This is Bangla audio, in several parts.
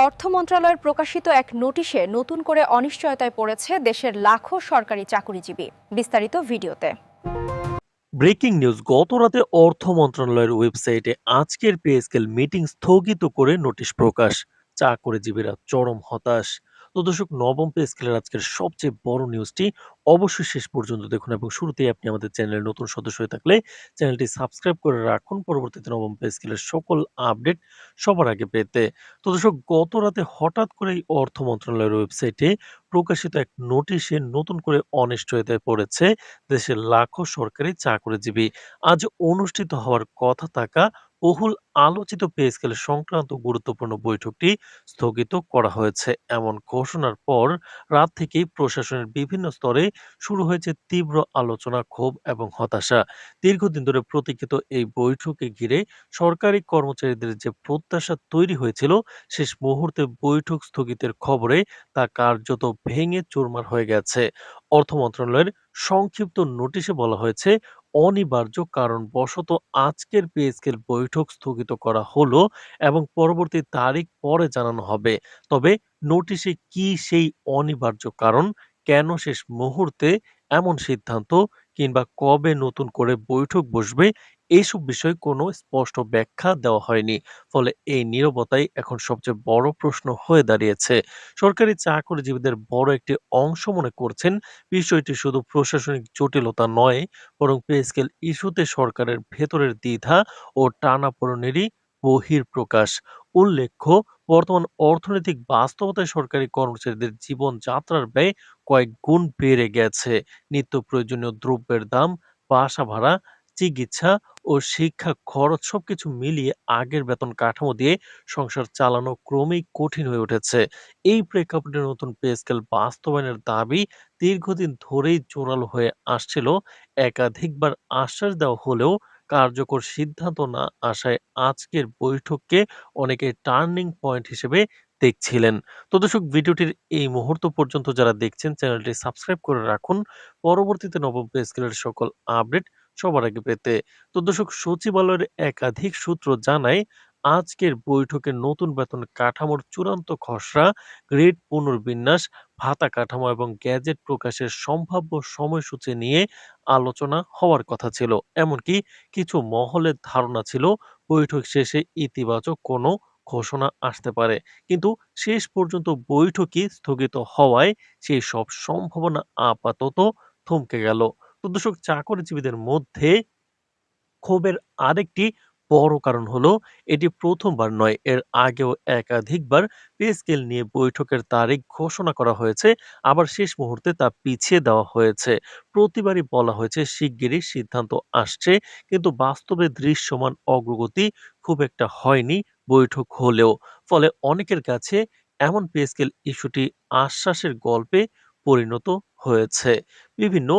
অর্থ মন্ত্রণালয়ের প্রকাশিত এক নোটিশে নতুন করে অনিশ্চয়তায় পড়েছে দেশের লাখো সরকারি চাকরিজীবী। বিস্তারিত ভিডিওতে। ব্রেকিং নিউজ, গত রাতে অর্থ মন্ত্রণালয়ের ওয়েবসাইটে আজকের পে স্কেল মিটিং স্থগিত করে নোটিশ প্রকাশ। চাকরিজীবীরা চরম হতাশ। তো দর্শক, নবম পে স্কেলের আজকের সবচেয়ে বড় নিউজটি অবশ্যই শেষ পর্যন্ত দেখুন এবং শুরুতেই আপনি আমাদের চ্যানেলের নতুন সদস্য হয়ে থাকলে চ্যানেলটি সাবস্ক্রাইব করে রাখুন। পরবর্তীতে নবম পে স্কেলের সকল আপডেট সবার আগে পেতে। তো দর্শক, গত রাতে হঠাৎ করে এই অর্থ মন্ত্রণালয়ের ওয়েবসাইটে প্রকাশিত এক নোটিশে নতুন করে অনিশ্চয়তায় পড়েছে, দেশের লাখো সরকারি চাকরিজীবী। আজ অনুষ্ঠিত হওয়ার কথা থাকা বহুল আলোচিত পে স্কেল সংক্রান্ত গুরুত্বপূর্ণ বৈঠকটি স্থগিত করা হয়েছে। এমন ঘোষণার পর রাত থেকেই প্রশাসনের বিভিন্ন স্তরে শুরু হয়েছে তীব্র আলোচনা, ক্ষোভ এবং হতাশা। দীর্ঘদিন ধরে প্রতীক্ষিত এই বৈঠকে ঘিরে সরকারি কর্মচারীদের যে প্রত্যাশা তৈরি হয়েছিল, শেষ মুহূর্তে বৈঠক স্থগিতের খবরে তা কার্যত ভেঙে চুরমার হয়ে গেছে। অর্থ মন্ত্রণালয়ের সংক্ষিপ্ত নোটিশে বলা হয়েছে অনিবার্য কারণ বশত আজকের পে স্কেল বৈঠক স্থগিত করা হলো এবং পরবর্তী তারিখ পরে জানানো হবে। তবে নোটিশে কি সেই অনিবার্য কারণ, কেন শেষ মুহূর্তে এমন সিদ্ধান্ত, কিংবা কবে নতুন করে বৈঠক বসবে এইসব বিষয়ে কোনো স্পষ্ট ব্যাখ্যা দেওয়া হয়নি। ফলে এই নীরবতাই এখন সবচেয়ে বড় প্রশ্ন হয়ে দাঁড়িয়েছে। সরকারি চাকরিজীবীদের বড় একটি অংশ মনে করছেন, বিষয়টি শুধু প্রশাসনিক জটিলতা নয়, বরং পে স্কেল ইস্যুতে সরকারের ভেতরের দ্বিধা ও টানাপোড়েনেরই বহিঃপ্রকাশ। উল্লেখ্য, বর্তমান অর্থনৈতিক বাস্তবতায় সরকারি কর্মচারীদের জীবনযাত্রার ব্যয় কয়েক গুণ বেড়ে গেছে। নিত্য প্রয়োজনীয় দ্রব্যের দাম, বাসা ভাড়া চিকিৎসা ও শিক্ষা খরচ সবকিছু মিলিয়ে আগের বেতন কাঠামো দিয়ে সংসার চালানো ক্রমেই কঠিন হয়ে উঠেছে। এই প্রেক্ষাপটে নতুন পে স্কেল বাস্তবায়নের দাবি দীর্ঘদিন ধরেই জোরালো হয়ে আসছিল। একাধিকবার আশ্বাস দেওয়া হলেও কার্যকর সিদ্ধান্ত না আসায় আজকের বৈঠককে অনেকে টার্নিং পয়েন্ট হিসেবে দেখছিলেন। তো দর্শক, ভিডিওটির এই মুহূর্ত পর্যন্ত যারা দেখছেন, চ্যানেলটি সাবস্ক্রাইব করে রাখুন। পরবর্তীতে নবম পে স্কেলের সকল আপডেট সবার আগে পেতে। তো দর্শক, সচিবালয়ের একাধিক সূত্র জানায়, আজকের বৈঠকে নতুন বেতন কাঠামোর চূড়ান্ত খসড়া, গ্রেড পুনর্বিন্যাস, ভাতা কাঠামো এবং গ্যাজেট প্রকাশের সম্ভাব্য সময়সূচি নিয়ে আলোচনা হওয়ার কথা ছিল। এমনকি কিছু মহলের ধারণা ছিল, বৈঠক শেষে ইতিবাচক কোনো ঘোষণা আসতে পারে। কিন্তু শেষ পর্যন্ত বৈঠকই স্থগিত হওয়ায় সেই সব সম্ভাবনা আপাতত থমকে গেল। দর্শক চাকরিজীবীদের মধ্যে ক্ষোভের আরেকটি বড় কারণ হলো, এটি প্রথমবার নয়, এর আগেও একাধিকবার পে স্কেল নিয়ে বৈঠকের তারিখ ঘোষণা করা হয়েছে, আবার শেষ মুহূর্তে তা পিছিয়ে দেওয়া হয়েছে। প্রতিবারই বলা হয়েছে, শিগগিরই সিদ্ধান্ত আসছে, কিন্তু বাস্তবে দৃশ্যমান অগ্রগতি খুব একটা হয়নি বৈঠক হলেও। ফলে অনেকের কাছে এমন পে স্কেল ইস্যুটি আশ্বাসের গল্পে পরিণত হয়েছে। বিভিন্ন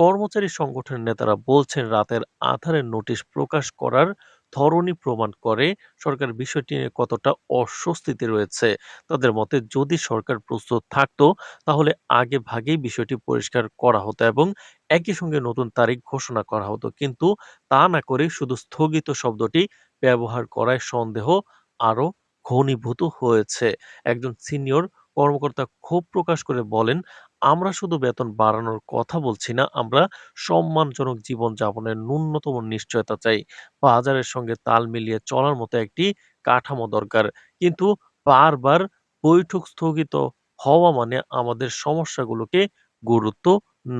কর্মচারী সংগঠনের নেতারা বলছেন, রাতের আধারে নোটিশ প্রকাশ করার ধরনই প্রমাণ করে সরকার বিষয়টি নিয়ে কতটা অস্বস্তিতে রয়েছে। তাদের মতে, যদি সরকার প্রস্তুত থাকতো, তাহলে আগে ভাগেই বিষয়টি পরিষ্কার করা হতো এবং একই সঙ্গে নতুন তারিখ ঘোষণা করা হতো। কিন্তু তা না করে শুধু স্থগিত শব্দটি ব্যবহার করায় সন্দেহ আরও ঘনীভূত হয়েছে। একজন সিনিয়র কর্মকর্তা ক্ষোভ প্রকাশ করে বলেন আমরা শুধু বেতন বাড়ানোর কথা বলছি না, আমরা সম্মানজনক জীবনযাপনের ন্যূনতম নিশ্চয়তা চাই। বাজারের সঙ্গে তাল মিলিয়ে চলার মতো একটি কাঠামো দরকার। কিন্তু বারবার বৈঠক স্থগিত হওয়া মানে আমাদের সমস্যাগুলোকে গুরুত্ব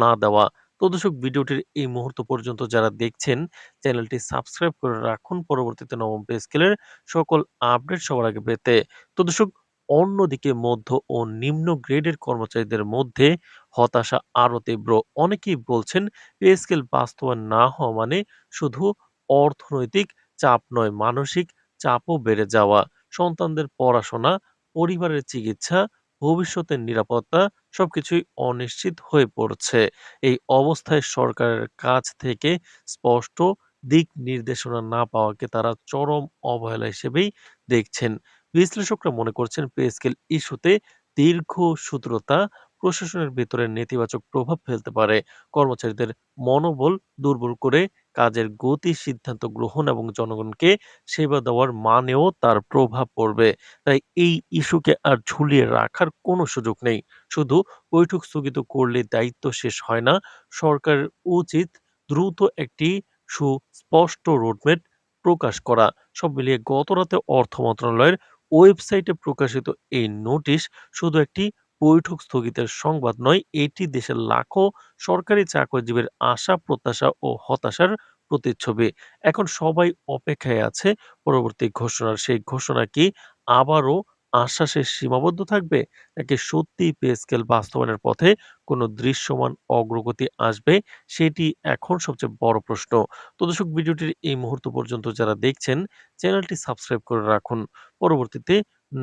না দেওয়া। তো দর্শক, ভিডিওটির এই মুহূর্ত পর্যন্ত যারা দেখছেন, চ্যানেলটি সাবস্ক্রাইব করে রাখুন। পরবর্তীতে নবম পে স্কেলের সকল আপডেট সবার আগে পেতে। তো দর্শক অন্যদিকে মধ্য ও নিম্ন গ্রেডের কর্মচারীদের মধ্যে হতাশা আরও তীব্র। অনেকেই বলছেন পে স্কেল বাস্তবায়ন না হওয়া মানে শুধু অর্থনৈতিক চাপ নয়, মানসিক চাপও বেড়ে যাওয়া। সন্তানদের পড়াশোনা, পরিবারের চিকিৎসা, ভবিষ্যতের নিরাপত্তা সবকিছুই অনিশ্চিত হয়ে পড়ছে। এই অবস্থায় সরকারের কাছ থেকে স্পষ্ট দিক নির্দেশনা না পাওয়াকে তারা চরম অবহেলা হিসেবেই দেখছেন। বিশ্লেষকরা মনে করছেন পে স্কেল ইস্যুতে দীর্ঘ সূত্রতা প্রশাসনের ভেতরে নেতিবাচক প্রভাব ফেলতে পারে কর্মচারীদের মনোবল দুর্বল করে কাজের গতি, সিদ্ধান্ত গ্রহণ এবং জনগণকে সেবা দেওয়ার মানেও তার প্রভাব পড়বে। তাই এই ইস্যুকে আর ঝুলিয়ে রাখার কোনো সুযোগ নেই। শুধু বৈঠক স্থগিত করলে দায়িত্ব শেষ হয় না। সরকারের উচিত দ্রুত একটি সুস্পষ্ট রোডম্যাপ প্রকাশ করা। সব মিলিয়ে গতরাতে অর্থ মন্ত্রণালয়ের ওয়েবসাইটে প্রকাশিত এই নোটিশ শুধু একটি বৈঠক স্থগিতের সংবাদ নয়, এটি দেশের লাখো সরকারি চাকরিজীবীর আশা, প্রত্যাশা ও হতাশার প্রতিচ্ছবি। এখন সবাই অপেক্ষায় আছে পরবর্তী ঘোষণার। সেই ঘোষণা কি আবারও আশ্বাসে সীমাবদ্ধ থাকবে? নাকি সত্যি পে স্কেল বাস্তবায়নের পথে কোনো দৃশ্যমান অগ্রগতি আসবে? সেটি এখন সবচেয়ে বড় প্রশ্ন। তো দর্শক ভিডিওটির এই মুহূর্ত পর্যন্ত যারা দেখছেন, চ্যানেলটি সাবস্ক্রাইব করে রাখুন। পরবর্তীতে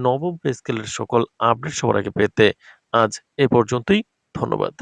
নবম পে স্কেলের সকল আপডেট সবার আগে পেতে। আজ এ পর্যন্তই। ধন্যবাদ।